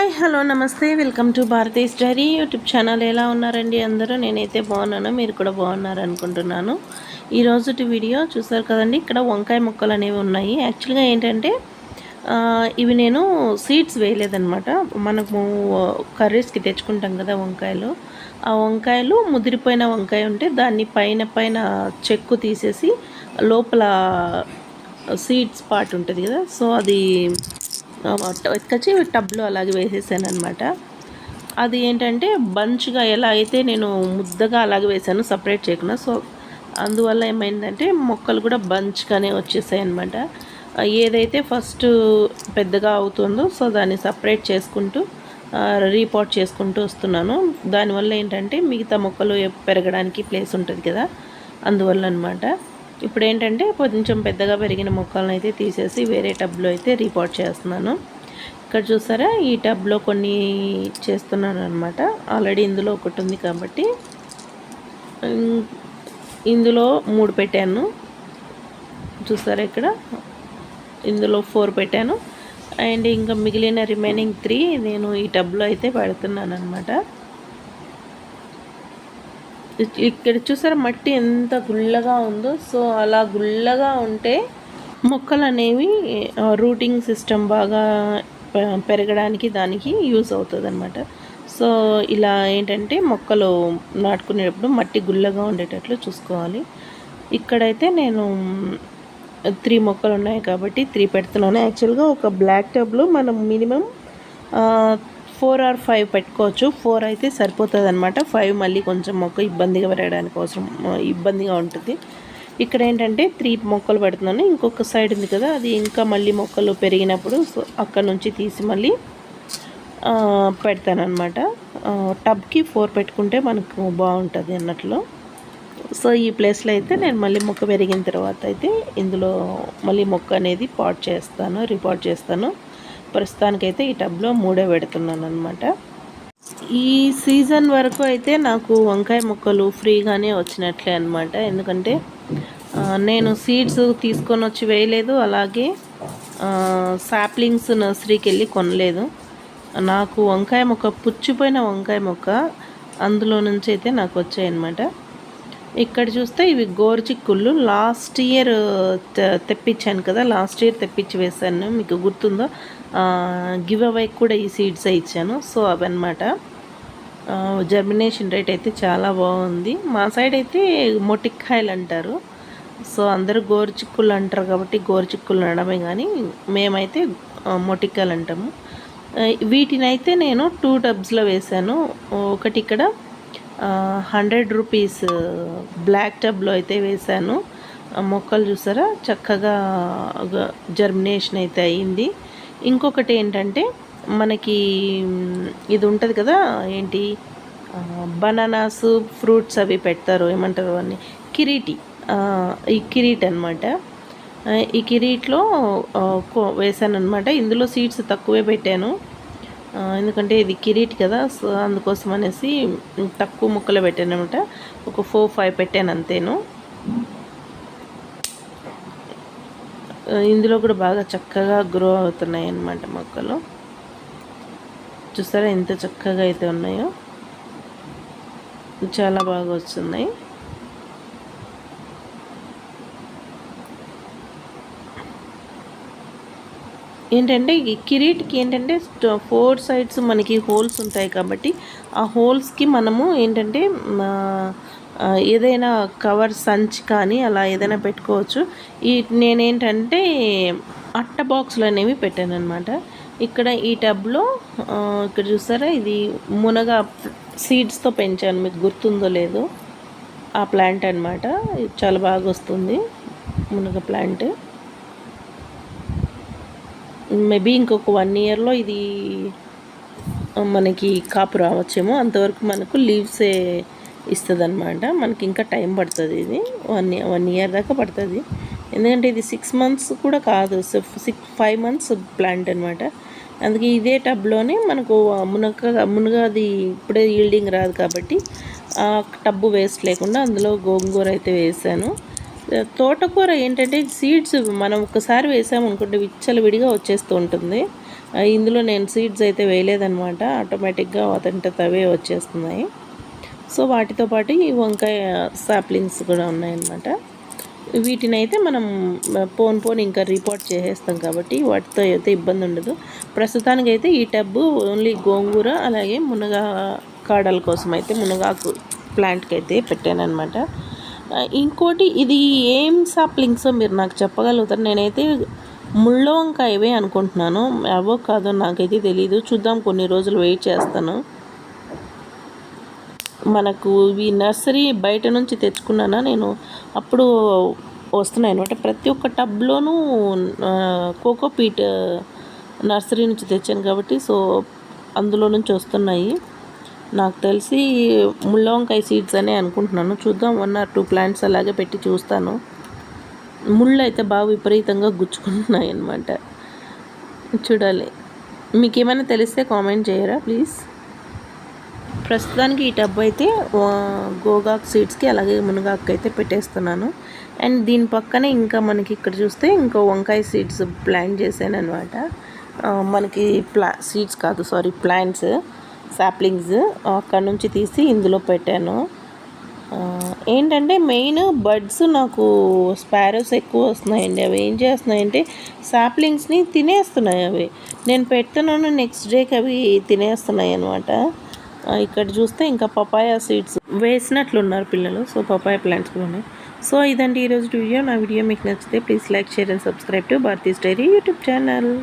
Hi hello నమస్తే. Welcome to Bharathi's diary YouTube channel. ఎలా ఉన్నారండి అందరూ? నేనైతే బాగున్నాను. మీరు కూడా బాగున్నారు అనుకుంటున్నాను. ఈరోజు వీడియో చూసారు కదండి? ఇక్కడ వంకాయ మొక్కలు అనేవి ఉన్నాయి. యాక్చువల్గా ఏంటంటే ఇవి నేను సీడ్స్ వేయలేదన్నమాట. మనము కర్రీస్కి తెచ్చుకుంటాం కదా వంకాయలు. ఆ వంకాయలు ముదిరిపోయిన వంకాయ ఉంటే దాన్ని పైన పైన చెక్కు తీసేసి లోపల సీడ్స్ పార్ట్ ఉంటుంది కదా? సో అది ఎత్తుకొచ్చి టబ్లో అలాగే వేసేసాను అనమాట అది ఏంటంటే బంచ్గా ఎలా అయితే నేను ముద్దగా అలాగే వేసాను సపరేట్ చేయకుండా సో అందువల్ల ఏమైందంటే మొక్కలు కూడా బంచ్గానే వచ్చేసాయి అనమాట ఏదైతే ఫస్ట్ పెద్దగా అవుతుందో సో దాన్ని సపరేట్ చేసుకుంటూ రీపోర్ట్ చేసుకుంటూ వస్తున్నాను. దానివల్ల ఏంటంటే మిగతా మొక్కలు పెరగడానికి ప్లేస్ ఉంటుంది కదా అందువల్ల అనమాట ఇప్పుడు ఏంటంటే కొంచెం పెద్దగా పెరిగిన మొక్కలను అయితే తీసేసి వేరే టబ్లో అయితే రిపోర్ట్ చేస్తున్నాను. ఇక్కడ చూసారా? ఈ టబ్లో కొన్ని చేస్తున్నాను అనమాట ఆల్రెడీ ఇందులో ఒకటి ఉంది కాబట్టి ఇందులో మూడు పెట్టాను. చూసారా ఇక్కడ? ఇందులో ఫోర్ పెట్టాను. అండ్ ఇంకా మిగిలిన రిమైనింగ్ త్రీ నేను ఈ టబ్లో అయితే పెడుతున్నాను అనమాట ఇక్కడ చూసారా మట్టి ఎంత గుల్లగా ఉందో? సో అలా గుల్లగా ఉంటే మొక్కలు అనేవి రూటింగ్ సిస్టమ్ బాగా పె- పెరగడానికి దానికి యూస్ అవుతుంది అనమాట సో ఇలా ఏంటంటే మొక్కలు నాటుకునేటప్పుడు మట్టి గుల్లగా ఉండేటట్లు చూసుకోవాలి. ఇక్కడైతే నేను త్రీ మొక్కలు ఉన్నాయి కాబట్టి త్రీ పెడుతున్నాను. యాక్చువల్గా ఒక బ్లాక్ టబ్లో మనం మినిమం ఫోర్ ఆర్ ఫైవ్ పెట్టుకోవచ్చు. ఫోర్ అయితే సరిపోతుంది అనమాట ఫైవ్ మళ్ళీ కొంచెం మొక్క ఇబ్బందిగా పెరగడానికి అవసరం ఇబ్బందిగా ఉంటుంది. ఇక్కడ ఏంటంటే త్రీ మొక్కలు పెడుతున్నాను. ఇంకొక సైడ్ ఉంది కదా అది ఇంకా మళ్ళీ మొక్కలు పెరిగినప్పుడు సో అక్కడ నుంచి తీసి మళ్ళీ పెడతానమాట టబ్కి ఫోర్ పెట్టుకుంటే మనకు బాగుంటుంది అన్నట్లు. సో ఈ ప్లేస్లో అయితే నేను మళ్ళీ మొక్క పెరిగిన తర్వాత అయితే ఇందులో మళ్ళీ మొక్క అనేది పాట్ చేస్తాను రిపోర్ట్ చేస్తాను. ప్రస్తుతానికైతే ఈ టబ్లో మూడే పెడుతున్నాను అనమాట ఈ సీజన్ వరకు అయితే నాకు వంకాయ మొక్కలు ఫ్రీగానే వచ్చినట్లే అనమాట ఎందుకంటే నేను సీడ్స్ తీసుకొని వచ్చి వేయలేదు అలాగే సాప్లింగ్స్ నర్సరీకి వెళ్ళి కొనలేదు. నాకు వంకాయ మొక్క పుచ్చిపోయిన వంకాయ మొక్క అందులో నుంచి అయితే నాకు వచ్చాయన్నమాట. ఇక్కడ చూస్తే ఇవి గోరుచిక్కుళ్ళు లాస్ట్ ఇయర్ తెప్పించాను కదా లాస్ట్ ఇయర్ తెప్పించి వేశాను. మీకు గుర్తుందో గివ్ అవే కూడా ఈ సీడ్స్ ఇచ్చాను. సో అవన్నమాట. జర్మినేషన్ రేట్ అయితే చాలా బాగుంది. మా సైడ్ అయితే మొటిక్కాయలు అంటారు. సో అందరూ గోరుచిక్కులు అంటారు కాబట్టి గోరుచిక్కులు అనడమే కానీ మేమైతే మొటిక్కాయలు అంటాము. వీటినైతే నేను టూ టబ్స్లో వేశాను. ఒకటి ఇక్కడ హండ్రెడ్ రూపీస్ బ్లాక్ టబ్లో అయితే వేశాను. మొక్కలు చూసారా? చక్కగా జర్మినేషన్ అయితే అయ్యింది ఇంకొకటి ఏంటంటే మనకి ఇది ఉంటుంది కదా ఏంటి? బనానాస్ ఫ్రూట్స్ అవి పెడతారు ఏమంటారు అవన్నీ కిరీటి. ఈ కిరీట్ అనమాట ఈ కిరీట్లో వేసాను అనమాట ఇందులో సీడ్స్ తక్కువే పెట్టాను. ఎందుకంటే ఇది కిరీట్ కదా సో అందుకోసం అనేసి తక్కువ ముక్కలు పెట్టాను అనమాట ఒక ఫోర్ ఫైవ్ పెట్టాను అంతేను. ఇందులో కూడా బాగా చక్కగా గ్రో అవుతున్నాయి అన్నమాట మొక్కలు. చూసారా ఎంత చక్కగా అయితే ఉన్నాయో. చాలా బాగా వస్తున్నాయి ఏంటంటే ఈ కిరీట్కి ఏంటంటే ఫోర్ సైడ్స్ మనకి హోల్స్ ఉంటాయి కాబట్టి ఆ హోల్స్కి మనము ఏంటంటే ఏదైనా కవర్ సంచి కానీ అలా ఏదైనా పెట్టుకోవచ్చు. ఈ నేనేంటంటే అట్ట బాక్సులు అనేవి పెట్టాను అనమాట ఇక్కడ ఈ టబ్లో ఇక్కడ చూసారా? ఇది మునగ సీడ్స్తో పెంచాను. మీకు గుర్తుందో లేదో. ఆ ప్లాంట్ అనమాట చాలా బాగా వస్తుంది. మునగ ప్లాంట్ మేబీ ఇంకొక వన్ ఇయర్లో ఇది మనకి కాపు రావచ్చేమో. అంతవరకు మనకు లీవ్సే ఇస్తుంది అనమాట మనకి ఇంకా టైం పడుతుంది ఇది. వన్ వన్ ఇయర్ దాకా పడుతుంది. ఎందుకంటే ఇది సిక్స్ మంత్స్ కూడా కాదు. సిక్స్ ఫైవ్ మంత్స్ ప్లాంట్ అనమాట అందుకే ఇదే టబ్లోనే మనకు మునగ మునగది ఇప్పుడే ఈల్డింగ్ రాదు కాబట్టి ఆ టబ్బు వేస్ట్ లేకుండా అందులో గోంగూర అయితే వేసాను. తోటకూర ఏంటంటే సీడ్స్ మనం ఒకసారి వేసాము అనుకుంటే విచ్చలు విడిగా వచ్చేస్తూ ఉంటుంది. ఇందులో నేను సీడ్స్ అయితే వేయలేదనమాట ఆటోమేటిక్గా అదంటే అవే వచ్చేస్తున్నాయి. సో వాటితో పాటు ఈ వంకాయ సాప్లింగ్స్ కూడా ఉన్నాయన్నమాట. వీటిని అయితే మనం పోన్ పోన్ ఇంకా రిపోర్ట్ చేసేస్తాం కాబట్టి వాటితో అయితే ఇబ్బంది ఉండదు. ప్రస్తుతానికైతే ఈ టబ్బు ఓన్లీ గోంగూర అలాగే మునగా కాడల కోసం అయితే మునగాకు ప్లాంట్కి అయితే పెట్టాను అనమాట ఇంకోటి ఇది ఏం సాప్లింగ్సో మీరు నాకు చెప్పగలుగుతారు? నేనైతే ముళ్ళ వంకాయవే అనుకుంటున్నాను. అవో కాదో నాకైతే తెలియదు చూద్దాం కొన్ని రోజులు వెయిట్ చేస్తాను. మనకు ఈ నర్సరీ బయట నుంచి తెచ్చుకున్నానా నేను? అప్పుడు వస్తున్నాయి అనమాట ప్రతి ఒక్క టబ్లోనూ కోకోపీట్ నర్సరీ నుంచి తెచ్చాను కాబట్టి సో అందులో నుంచి వస్తున్నాయి. నాకు తెలిసి ముళ్ళ వంకాయ సీడ్స్ అనే అనుకుంటున్నాను. చూద్దాం వన్ ఆర్ టూ ప్లాంట్స్ అలాగే పెట్టి చూస్తాను. ముళ్ళు అయితే బాగా విపరీతంగా గుచ్చుకుంటున్నాయి అనమాట చూడాలి. మీకు ఏమైనా తెలిస్తే కామెంట్ చేయరా ప్లీజ్ ప్రస్తుతానికి ఈ టబ్ అయితే గోగాకు సీడ్స్కి అలాగే మునగాకు అయితే పెట్టేస్తున్నాను. అండ్ దీని పక్కనే ఇంకా మనకి ఇక్కడ చూస్తే ఇంకో వంకాయ సీడ్స్ ప్లాంట్ చేశాను అనమాట మనకి ప్లా సీడ్స్ కాదు సారీ ప్లాంట్స్ సాప్లింగ్స్ అక్కడ నుంచి తీసి ఇందులో పెట్టాను. ఏంటంటే మెయిన్ బర్డ్స్ నాకు స్పారోస్ ఎక్కువ వస్తున్నాయండి. అవి ఏం చేస్తున్నాయంటే సాప్లింగ్స్ని తినేస్తున్నాయి అవి. నేను పెడుతున్నాను నెక్స్ట్ డేకి అవి తినేస్తున్నాయి అనమాట ఇక్కడ చూస్తే ఇంకా పపాయ సీడ్స్ వేసినట్లున్నారు పిల్లలు. సో పపాయ ప్లాంట్స్ కూడా ఉన్నాయి. సో ఇదండి ఈరోజు వీడియో. నా వీడియో మీకు నచ్చితే please like share and subscribe to Bharathi's diary YouTube channel